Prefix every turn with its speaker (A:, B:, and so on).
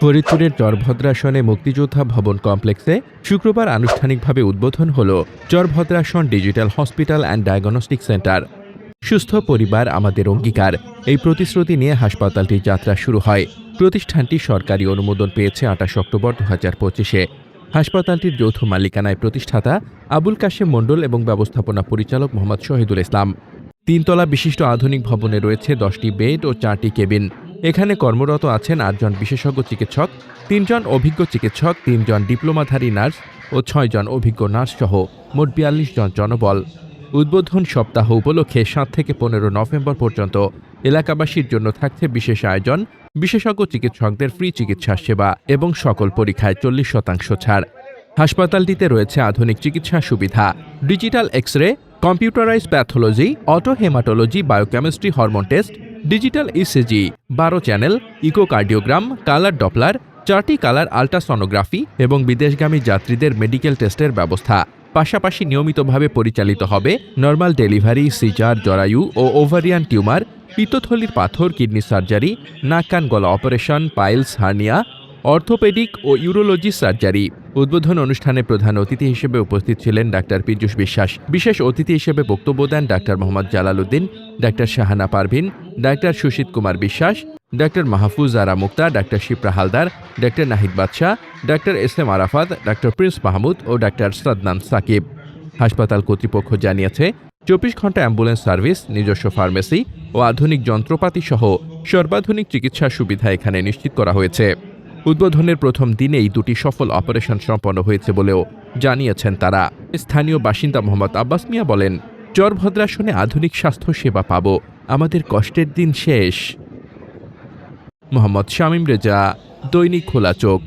A: ফরিদপুরের চরভদ্রাসনে মুক্তিযোদ্ধা ভবন কমপ্লেক্সে শুক্রবার আনুষ্ঠানিকভাবে উদ্বোধন হল Charbhadrasan digital hospital and diagnostic centre সুস্থ পরিবার আমাদের অঙ্গীকার এই প্রতিশ্রুতি নিয়ে হাসপাতালটির যাত্রা শুরু হয় প্রতিষ্ঠানটি সরকারি অনুমোদন পেয়েছে আঠাশ অক্টোবর দু হাজার পঁচিশে হাসপাতালটির যৌথ মালিকানায় প্রতিষ্ঠাতা আবুল কাশেম মণ্ডল এবং ব্যবস্থাপনা পরিচালক মোহাম্মদ শহীদুল ইসলাম তিনতলা বিশিষ্ট আধুনিক ভবনে রয়েছে দশটি বেড ও চারটি কেবিন এখানে কর্মরত আছেন আটজন বিশেষজ্ঞ চিকিৎসক তিনজন অভিজ্ঞ চিকিৎসক তিনজন ডিপ্লোমাধারী নার্স ও ছয়জন অভিজ্ঞ নার্স সহ মোট বিয়াল্লিশ জন জনবল উদ্বোধন সপ্তাহ উপলক্ষে সাত থেকে পনেরো নভেম্বর পর্যন্ত এলাকাবাসীর জন্য থাকছে বিশেষ আয়োজন বিশেষজ্ঞ চিকিৎসকদের ফ্রি চিকিৎসা সেবা এবং সকল পরীক্ষায় চল্লিশ শতাংশ ছাড় হাসপাতালটিতে রয়েছে আধুনিক চিকিৎসা সুবিধা digital X ray computerise pathology auto haematology biochemistry hormone test digital ECG বারো চ্যানেল ইকোকার্ডিওগ্রাম কালার ডপলার চারটি কালার আলট্রাসনোগ্রাফি এবং বিদেশগামী যাত্রীদের মেডিকেল টেস্টের ব্যবস্থা পাশাপাশি নিয়মিতভাবে পরিচালিত হবে নর্মাল ডেলিভারি সিজার জরায়ু ও ওভারিয়ান টিউমার পিতথলির পাথর কিডনি সার্জারি নাক কান গলা অপারেশন পাইলস হার্নিয়া অর্থোপেডিক ও ইউরোলজি সার্জারি উদ্বোধন অনুষ্ঠানে প্রধান অতিথি হিসেবে উপস্থিত ছিলেন ডাক্তার পীযুষ বিশ্বাস বিশেষ অতিথি হিসেবে বক্তব্য দেন ডাক্তার মোহাম্মদ জালাল উদ্দিন ডাক্তার শাহানা পারভিন ডাক্তার সুশীত কুমার বিশ্বাস ডাক্তার মাহফুজ আরা মুক্তা ডাক্তার শিপ্রা হালদার ডাক্তার নাহিদ বাদশাহ ডাক্তার এস এম আরাফাত ডাক্তার প্রিন্স মাহমুদ ও ডাক্তার সাদনান সাকিব হাসপাতাল কর্তৃপক্ষ জানিয়েছে চব্বিশ ঘন্টা অ্যাম্বুলেন্স সার্ভিস নিজস্ব ফার্মেসি ও আধুনিক যন্ত্রপাতি সহ সর্বাধুনিক চিকিৎসা সুবিধা এখানে নিশ্চিত করা হয়েছে উদ্বোধনের প্রথম দিনেই দুটি সফল অপারেশন সম্পন্ন হয়েছে বলেও জানিয়েছেন তারা স্থানীয় বাসিন্দা মোহাম্মদ আব্বাস মিয়া বলেন ভদ্রাসনে আধুনিক স্বাস্থ্য সেবা পাব আমাদের কষ্টের দিন শেষ মোহাম্মদ শামীম রেজা দৈনিক খোলা চোখ